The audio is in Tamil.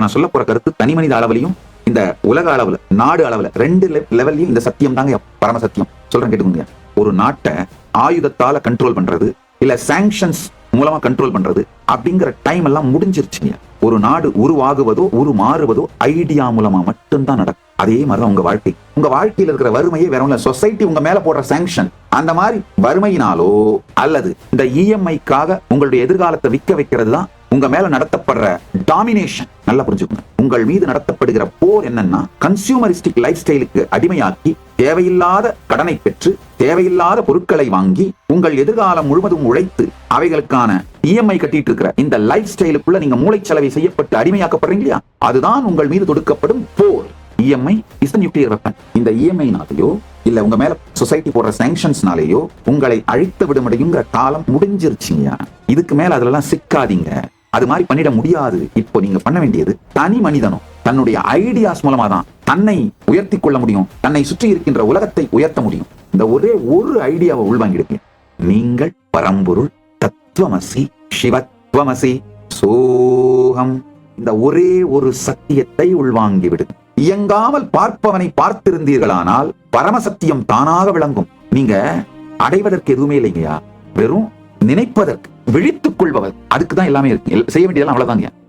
இப்ப நான் சொல்ல போற கருத்து தனி மனித அளவுலையும் இந்த உலக அளவுல நாடு அளவுல ரெண்டு லெவல்லையும் இந்த சத்தியம் தாங்க பரம சத்தியம். சொல்றேன் கேட்டுக்கோங்க. ஒரு நாட்டை ஆயுதத்தால கண்ட்ரோல் பண்றது இல்ல சாங்ஷன்ஸ் மூலமா கண்ட்ரோல் பண்றது அப்படிங்கிற டைம் எல்லாம் முடிஞ்சிருச்சுங்க. ஒரு நாடு உருவாகுவதோ உரு மாறுவதோ ஐடியா மூலமா மட்டும்தான் நடக்கும். அதே மாதிரிதான் உங்க வாழ்க்கை. உங்க வாழ்க்கையில இருக்கிற வறுமையே வேற சொசைட்டி உங்க மேல போடுற சாங்ஷன் அந்த மாதிரி வறுமையினாலோ அல்லது இந்த இஎம்ஐக்காக உங்களுடைய எதிர்காலத்தை விற்க வைக்கிறது தான் உங்க மேல நடத்தப்படுற டாமினேஷன் நல்லா புரிஞ்சுக்கணும் உங்கள் மீது நடத்தப்படுகிற போர் என்னன்னா கன்சியூமரிஸ்டிக் லைஃப் ஸ்டைலுக்கு அடிமையாக்கி தேவையில்லாத கடனை பெற்று தேவையில்லாத பொருட்களை வாங்கி உங்கள் எதிர்காலம் முழுவதும் உழைத்து அவைகளுக்கான இஎம்ஐ கட்டிட்டு இருக்கிற இந்த லைஃப் ஸ்டைலுக்குள்ள நீங்க மூளைச்சலவை செய்யப்பட்டு அடிமையாக்கப்படுறீங்க இல்லையா அதுதான் உங்கள் மீது தொடுக்கப்படும் போர். இஎம்ஐ இஸ் நியூக்ளியர் வெப்பன் இந்த இஎம்ஐனாலேயோ இல்ல உங்க மேல சொசைட்டி போடுற சாங்ஷன்ஸ்னாலேயோ உங்களை அழித்து விட காலம் முடிஞ்சிருச்சுங்க இதுக்கு மேல அதுலலாம் சிக்காதீங்க. அது மாதிரி பண்ணிட முடியாது. இப்போ நீங்க பண்ண வேண்டியது தனி மனிதனும் தன்னுடைய ஐடியாஸ் மூலமா தான் தன்னை உயர்த்தி கொள்ள முடியும் தன்னை சுற்றி இருக்கின்ற உலகத்தை உயர்த்த முடியும். இந்த ஒரே ஒரு ஐடியாவை உள்வாங்கிடுங்க நீங்கள் பரம்பொருள் தத்துவமசி சிவத்வமசி சோகம். இந்த ஒரே ஒரு சத்தியத்தை உள்வாங்கிவிடு இயங்காமல் பார்ப்பவனை பார்த்திருந்தீர்களானால் பரமசத்தியம் தானாக விளங்கும். நீங்க அடைவதற்கு எதுவுமே இல்லைங்கயா வெறும் நினைப்பதற்கு. விழித்துக் கொள்பவர். அதுக்கு தான் எல்லாமே இருக்கு. செய்ய வேண்டியதெல்லாம் அவ்வளவுதாங்க.